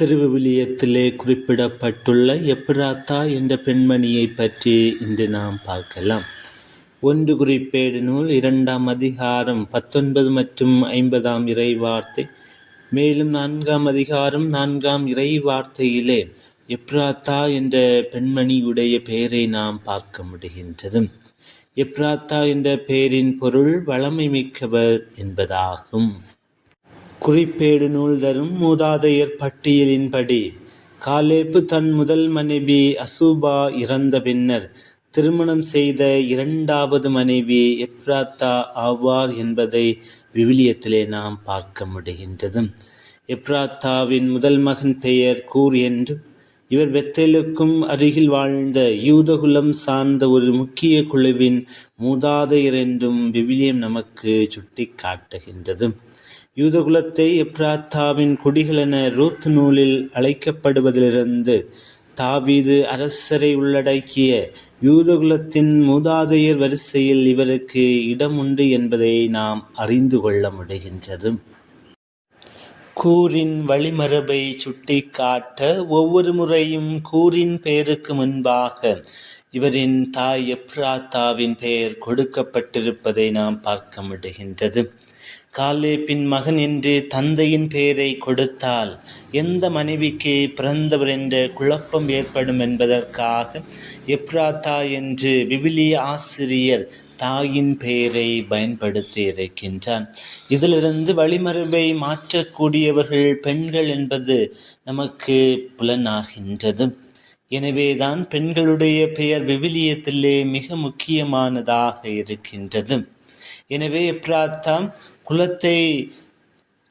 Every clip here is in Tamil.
திருவிவிலியத்திலே குறிப்பிடப்பட்டுள்ள எப்ராத்தா என்ற பெண்மணியைப் பற்றி இன்று நாம் பார்க்கலாம். ஒன்று குறிப்பேடு நூல் இரண்டாம் அதிகாரம் பத்தொன்பது மற்றும் ஐம்பதாம் இறை வார்த்தை மேலும் நான்காம் அதிகாரம் நான்காம் இறை வார்த்தையிலே எப்ராத்தா என்ற பெண்மணியுடைய பெயரை நாம் பார்க்க முடிகின்றது. எப்ராத்தா என்ற பெயரின் பொருள் வளமை மிக்கவர் என்பதாகும். குறிப்பேடு நூல் தரும் மூதாதையர் பட்டியலின்படி. காலேப்பு தன் முதல் மனைவி அசூபா இறந்த பின்னர் திருமணம் செய்த இரண்டாவது மனைவி எப்ராத்தா ஆவார் என்பதை விவிலியத்திலே நாம் பார்க்க முடிகின்றது. எப்ராத்தாவின் முதல் மகன் பெயர் கூர் என்று. இவர் பெத்தேலுக்கும் அருகில் வாழ்ந்த யூதகுலம் சார்ந்த ஒரு முக்கிய குழுவின் மூதாதையர் என்றும் விவிலியம் நமக்கு சுட்டி காட்டுகின்றது யூதகுலத்தை எப்ராத்தாவின் குடிகளென ரூத் நூலில் அழைக்கப்படுவதிலிருந்து தாவீது அரசரை உள்ளடக்கிய யூதகுலத்தின் மூதாதையர் வரிசையில் இவருக்கு இடம் உண்டு என்பதை நாம் அறிந்து கொள்ள முடிகின்றது. கூரின் வழிமரபை சுட்டிக்காட்ட ஒவ்வொரு முறையும் கூரின் பெயருக்கு முன்பாக இவரின் தாய் எப்ராத்தாவின் பெயர் கொடுக்கப்பட்டிருப்பதை நாம் பார்க்க முடிகின்றது. காலேப்பின் மகன் என்று தந்தையின் பெயரை கொடுத்தால் எந்த மனைவிக்கு பிறந்தவர் என்ற குழப்பம் ஏற்படும் என்பதற்காக எப்ராத்தா என்று விவிலிய ஆசிரியர் தாயின் பெயரை பயன்படுத்தி இருக்கின்றான். இதிலிருந்து வழிமரபை மாற்றக்கூடியவர்கள் பெண்கள் என்பது நமக்கு புலனாகின்றது. எனவேதான் பெண்களுடைய பெயர் விவிலியத்திலே மிக முக்கியமானதாக இருக்கின்றது. எனவே எப்ராத்தாம் குலத்தை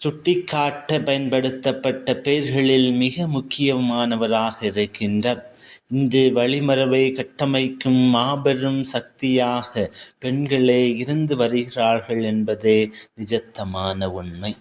சுட்டிக்காட்ட பயன்படுத்தப்பட்ட பெயர்களில் மிக முக்கியமானவராக இருக்கின்றார். இன்று வழிமரபை கட்டமைக்கும் மாபெரும் சக்தியாக பெண்களே இருந்து வருகிறார்கள் என்பதே நிஜத்தமான உண்மை.